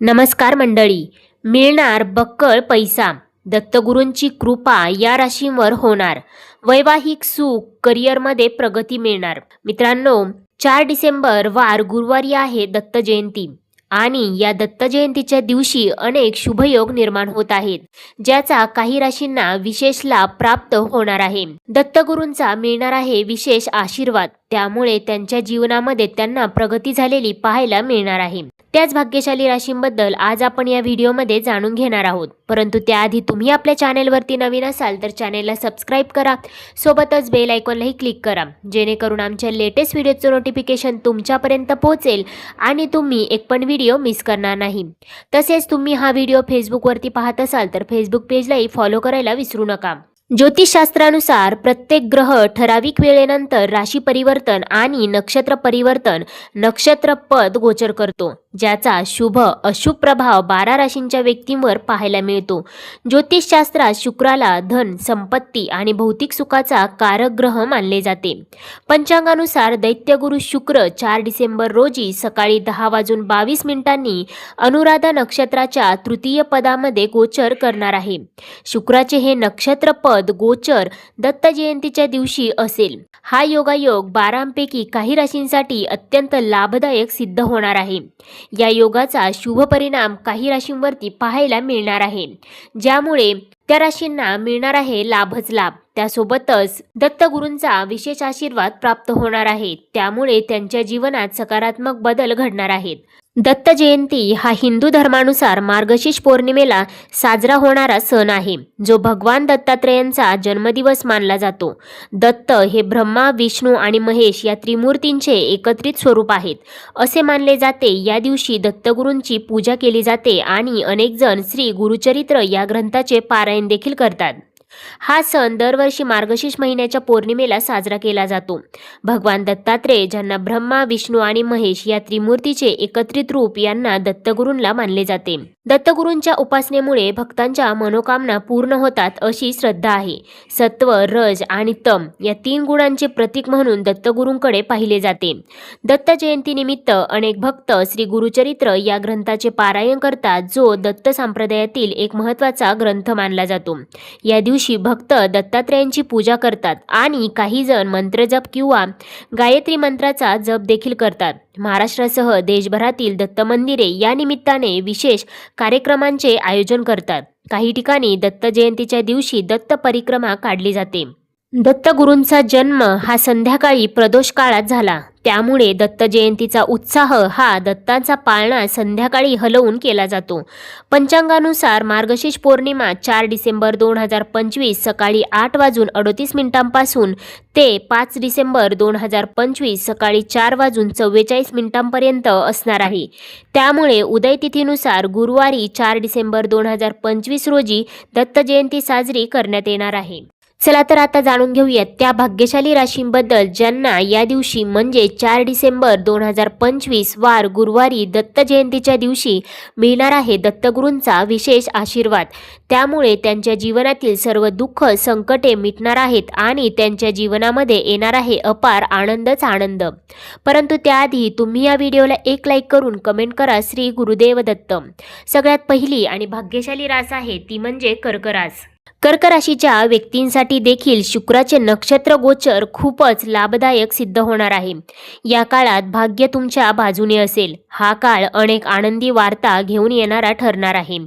नमस्कार मंडळी. मिळणार बक्कळ पैसा. दत्तगुरूंची कृपा या राशींवर होणार. वैवाहिक सुख करिअरमध्ये प्रगती मिळणार. मित्रांनो चार डिसेंबर वार गुरुवारी आहे दत्त जयंती आणि या दत्त जयंतीच्या दिवशी अनेक शुभयोग निर्माण होत आहेत ज्याचा काही राशींना विशेष लाभ प्राप्त होणार आहे. दत्तगुरूंचा मिळणार आहे विशेष आशीर्वाद. त्यामुळे त्यांच्या जीवनामध्ये त्यांना प्रगती झालेली पाहायला मिळणार आहे. त्याच भाग्यशाली राशींबद्दल आज आपण या व्हिडिओमध्ये जाणून घेणार आहोत. परंतु त्याआधी तुम्ही आपल्या चॅनेलवरती नवीन असाल तर चॅनेलला सबस्क्राईब करा. सोबतच बेल आयकॉनलाही क्लिक करा. जेणेकरून आमच्या लेटेस्ट व्हिडिओचं नोटिफिकेशन तुमच्यापर्यंत पोहोचेल आणि तुम्ही एक पण व्हिडिओ मिस करणार नाही. तसेच तुम्ही हा व्हिडिओ फेसबुकवरती पाहत असाल तर फेसबुक पेजलाही फॉलो करायला विसरू नका. ज्योतिषशास्त्रानुसार प्रत्येक ग्रह ठराविक वेळेनंतर राशी परिवर्तन आणि नक्षत्र परिवर्तन नक्षत्र पद गोचर करतो ज्याचा शुभ अशुभ प्रभाव बारा राशींच्या व्यक्तींवर पाहायला मिळतो. ज्योतिषशास्त्रात शुक्राला धन संपत्ती आणि भौतिक सुखाचा कारक ग्रह मानले जाते. पंचांगानुसार दैत्यगुरु शुक्र चार डिसेंबर रोजी सकाळी दहा वाजून बावीस मिनिटांनी अनुराधा नक्षत्राच्या तृतीय पदामध्ये गोचर करणार आहे. शुक्राचे हे नक्षत्र पद गोचर दत्त जयंतीच्या दिवशी असेल. हा योगायोग बारांपैकी काही राशींसाठी अत्यंत लाभदायक सिद्ध होणार आहे. या योगाचा शुभ परिणाम काही राशींवरती पाहायला मिळणार आहे. ज्यामुळे त्या राशींना मिळणार आहे लाभच लाभ. त्यासोबतच दत्तगुरूंचा विशेष आशीर्वाद प्राप्त होणार आहे. त्यामुळे त्यांच्या जीवनात सकारात्मक बदल घडणार आहेत. दत्त जयंती हा हिंदू धर्मानुसार मार्गशीर्ष पौर्णिमेला साजरा होणारा सण आहे जो भगवान दत्तात्रेयांचा जन्मदिवस मानला जातो. दत्त हे ब्रह्मा विष्णू आणि महेश या त्रिमूर्तींचे एकत्रित स्वरूप आहेत. असे मानले जाते या दिवशी दत्तगुरूंची पूजा केली जाते आणि अनेकजण श्री गुरुचरित्र या ग्रंथाचे पारायण देखील करतात. हा सण दरवर्षी मार्गशीर्ष महिन्याच्या पौर्णिमेला साजरा केला जातो. भगवान दत्तात्रेय ज्यांना ब्रह्मा विष्णू आणि महेश या त्रिमूर्तीचे एकत्रित रूप यांना दत्तगुरूंना मानले जाते. दत्तगुरूंच्या उपासनेमुळे भक्तांच्या मनोकामना पूर्ण होतात अशी श्रद्धा आहे. सत्व रज आणि तम या तीन गुणांचे प्रतीक म्हणून दत्तगुरूंकडे पाहिले जाते. दत्त जयंतीनिमित्त अनेक भक्त श्री गुरुचरित्र या ग्रंथाचे पारायण करतात जो दत्त संप्रदायातील एक महत्त्वाचा ग्रंथ मानला जातो. या दिवशी भक्त दत्तात्रयांची पूजा करतात आणि काही जण मंत्रजप किंवा गायत्री मंत्राचा जप देखील करतात. महाराष्ट्रासह देशभरातील दत्त मंदिरे या निमित्ताने विशेष कार्यक्रमांचे आयोजन करतात. काही ठिकाणी दत्त जयंतीच्या दिवशी दत्त परिक्रमा काढली जाते. दत्तगुरूंचा जन्म हा संध्याकाळी प्रदोष काळात झाला. त्यामुळे दत्त जयंतीचा उत्साह हा दत्तांचा पाळणा संध्याकाळी हलवून केला जातो. पंचांगानुसार मार्गशीर्ष पौर्णिमा चार डिसेंबर दोन हजार पंचवीस सकाळी आठ वाजून अडोतीस मिनिटांपासून ते पाच डिसेंबर दोन हजार पंचवीस सकाळी चार वाजून चव्वेचाळीस मिनिटांपर्यंत असणार आहे. त्यामुळे उदयतिथीनुसार गुरुवारी चार डिसेंबर दोन हजार पंचवीस रोजी दत्त जयंती साजरी करण्यात येणार आहे. चला तर आता जाणून घेऊयात. त्या भाग्यशाली राशींबद्दल ज्यांना या दिवशी म्हणजे चार डिसेंबर दोन हजार पंचवीस वार गुरुवारी दत्त जयंतीच्या दिवशी मिळणार आहे दत्तगुरूंचा विशेष आशीर्वाद. त्यामुळे त्यांच्या जीवनातील सर्व दुःख संकटे मिटणार आहेत आणि त्यांच्या जीवनामध्ये येणार आहे अपार आनंदच आनंद. परंतु त्याआधी तुम्ही या व्हिडिओला एक लाईक करून कमेंट करा श्री गुरुदेव दत्त सगळ्यात पहिली आणि भाग्यशाली रास आहे ती म्हणजे कर्करास. कर्क राशीच्या व्यक्तींसाठी देखील शुक्राचे नक्षत्र गोचर खूपच लाभदायक सिद्ध होणार आहे. या काळात भाग्य तुमच्या बाजूने असेल. हा काळ अनेक आनंदी वार्ता घेऊन येणारा ठरणार आहे.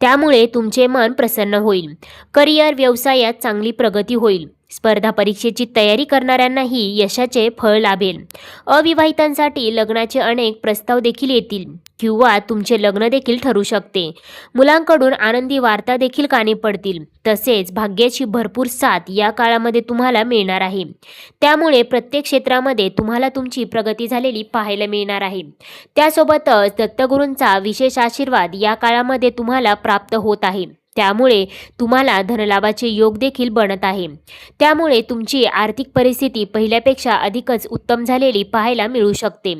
त्यामुळे तुमचे मन प्रसन्न होईल. करिअर व्यवसायात चांगली प्रगती होईल. स्पर्धा परीक्षेची तयारी करणाऱ्यांनाही यशाचे फळ लाभेल. अविवाहितांसाठी लग्नाचे अनेक प्रस्ताव देखील येतील. किंवा तुमचे लग्न देखील ठरू शकते. मुलांकडून आनंदी वार्ता देखील कानी पडतील. तसेच भाग्याची भरपूर साथ या काळामध्ये तुम्हाला मिळणार आहे. त्यामुळे प्रत्येक क्षेत्रामध्ये तुम्हाला तुमची प्रगती झालेली पाहायला मिळणार आहे. त्यासोबतच दत्तगुरूंचा विशेष आशीर्वाद या काळामध्ये तुम्हाला प्राप्त होत आहे. त्यामुळे तुम्हाला धनलाभाचे योग देखील बनत आहे. त्यामुळे तुमची आर्थिक परिस्थिती पहिल्यापेक्षा अधिकच उत्तम झालेली पाहायला मिळू शकते.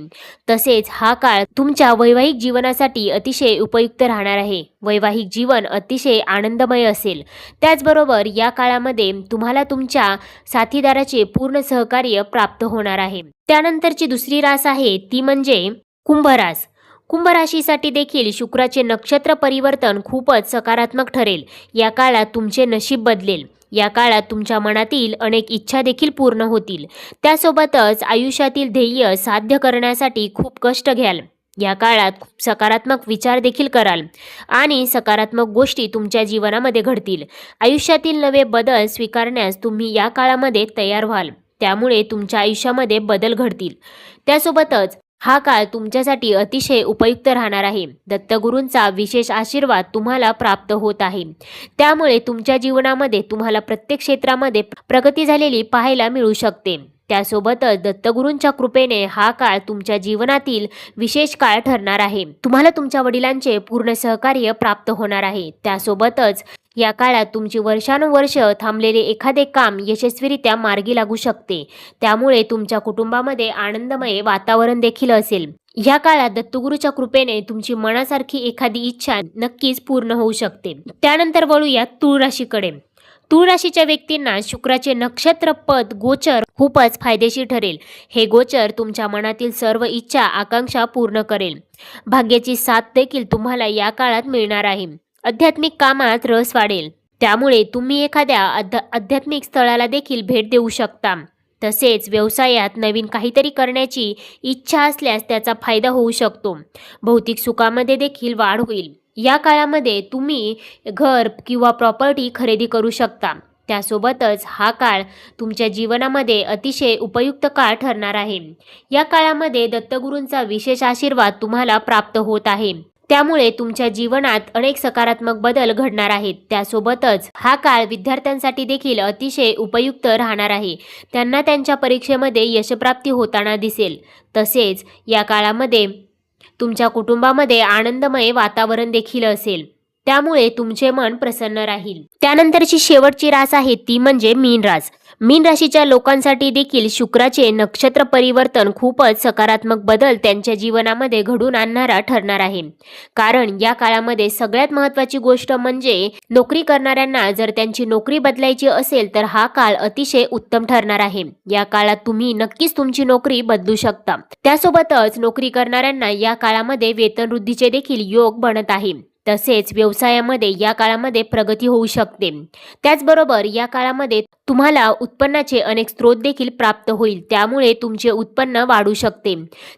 तसेच हा काळ तुमच्या वैवाहिक जीवनासाठी अतिशय उपयुक्त राहणार आहे. वैवाहिक जीवन अतिशय आनंदमय असेल. त्याचबरोबर या काळामध्ये तुम्हाला तुमच्या साथीदाराचे पूर्ण सहकार्य प्राप्त होणार आहे. त्यानंतरची दुसरी रास आहे ती म्हणजे कुंभरास. कुंभराशीसाठी देखील शुक्राचे नक्षत्र परिवर्तन खूपच सकारात्मक ठरेल. या काळात तुमचे नशीब बदलेल. या काळात तुमच्या मनातील अनेक इच्छा देखील पूर्ण होतील. त्यासोबतच आयुष्यातील ध्येय साध्य करण्यासाठी खूप कष्ट घ्याल. या काळात खूप सकारात्मक विचार देखील कराल. आणि सकारात्मक गोष्टी तुमच्या जीवनामध्ये घडतील. आयुष्यातील नवे बदल स्वीकारण्यास तुम्ही या काळामध्ये तयार व्हाल. त्यामुळे तुमच्या आयुष्यामध्ये बदल घडतील. त्यासोबतच हा काळ तुमच्यासाठी अतिशय उपयुक्त राहणार आहे. दत्तगुरूंचा विशेष आशीर्वाद तुम्हाला प्राप्त होत आहे. त्यामुळे तुमच्या जीवनामध्ये तुम्हाला प्रत्येक क्षेत्रामध्ये प्रगती झालेली पाहायला मिळू शकते. त्यासोबतच दत्तगुरूंच्या कृपेने हा काळ तुमच्या जीवनातील विशेष काळ ठरणार आहे. तुम्हाला तुमच्या वडिलांचे पूर्ण सहकार्य प्राप्त होणार आहे. त्यासोबतच या काळात तुमची वर्षानुवर्ष थांबलेले एखादे काम यशस्वीरित्या मार्गी लागू शकते. त्यामुळे तुमच्या कुटुंबामध्ये आनंदमय वातावरण देखील असेल. या काळात दत्तगुरूच्या कृपेने तुमची मनासारखी एखादी इच्छा नक्कीच पूर्ण होऊ शकते. त्यानंतर वळूया तुळराशीकडे. राशीकडे तूळ राशीच्या व्यक्तींना शुक्राचे नक्षत्र पद गोचर खूपच फायदेशीर ठरेल. हे गोचर तुमच्या मनातील सर्व इच्छा आकांक्षा पूर्ण करेल. भाग्याची साथ देखील तुम्हाला या काळात मिळणार आहे. आध्यात्मिक कामात रस वाढेल. त्यामुळे तुम्ही एखाद्या अध्या आध्यात्मिक स्थळाला देखील भेट देऊ शकता. तसेच व्यवसायात नवीन काहीतरी करण्याची इच्छा असल्यास त्याचा फायदा होऊ शकतो. भौतिक सुखामध्ये देखील वाढ होईल. या काळामध्ये तुम्ही घर किंवा प्रॉपर्टी खरेदी करू शकता. त्यासोबतच हा काळ तुमच्या जीवनामध्ये अतिशय उपयुक्त काळ ठरणार आहे. या काळामध्ये दत्तगुरूंचा विशेष आशीर्वाद तुम्हाला प्राप्त होत आहे. त्यामुळे तुमच्या जीवनात अनेक सकारात्मक बदल घडणार आहेत. त्यासोबतच हा काळ विद्यार्थ्यांसाठी देखील अतिशय उपयुक्त राहणार आहे. त्यांना त्यांच्या परीक्षेमध्ये यशप्राप्ती होताना दिसेल. तसेच या काळामध्ये तुमच्या कुटुंबामध्ये आनंदमय वातावरण देखील असेल. त्यामुळे तुमचे मन प्रसन्न राहील. त्यानंतरची शेवटची रास आहे ती म्हणजे मीन रास मीन राशीच्या लोकांसाठी देखील शुक्राचे नक्षत्र परिवर्तन खूपच सकारात्मक बदल त्यांच्या जीवनामध्ये घडून आणणारा ठरणार आहे. कारण या काळामध्ये सगळ्यात महत्त्वाची गोष्ट म्हणजे नोकरी करणाऱ्यांना जर त्यांची नोकरी बदलायची असेल तर हा काळ अतिशय उत्तम ठरणार आहे. या काळात तुम्ही नक्कीच तुमची नोकरी बदलू शकता. त्यासोबतच नोकरी करणाऱ्यांना या काळामध्ये वेतनवृद्धीचे देखील योग बनत आहे. तसेच व्यवसायामध्ये या काळामध्ये प्रगती होऊ शकते. त्याचबरोबर या काळामध्ये तुम्हाला उत्पन्नाचे अनेक स्रोत देखील प्राप्त होईल. त्यामुळे तुमचे उत्पन्न वाढू शकते.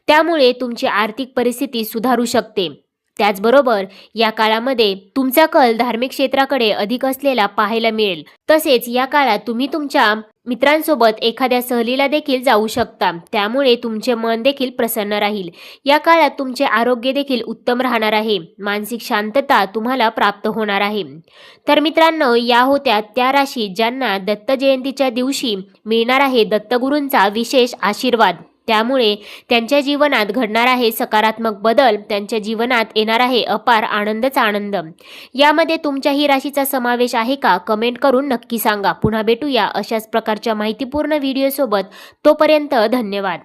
त्यामुळे तुमची आर्थिक परिस्थिती सुधारू शकते. त्याचबरोबर या काळामध्ये तुमचा कल धार्मिक क्षेत्राकडे अधिक असलेला पाहायला मिळेल. तसेच या काळात तुम्ही तुमच्या मित्रांसोबत एखाद्या सहलीला देखील जाऊ शकता. त्यामुळे तुमचे मन देखील प्रसन्न राहील. या काळात तुमचे आरोग्य देखील उत्तम राहणार आहे. मानसिक शांतता तुम्हाला प्राप्त होणार आहे. तर मित्रांनो या होत्या त्या राशी ज्यांना दत्त जयंतीच्या दिवशी मिळणार आहे दत्तगुरूंचा विशेष आशीर्वाद. त्यामुळे त्यांच्या जीवनात घडणार आहे सकारात्मक बदल त्यांच्या जीवनात येणार आहे अपार आनंदच आनंद. यामध्ये तुमच्याही राशीचा समावेश आहे का? कमेंट करून नक्की सांगा. पुन्हा भेटूया अशाच प्रकारच्या माहितीपूर्ण व्हिडिओसोबत तोपर्यंत धन्यवाद.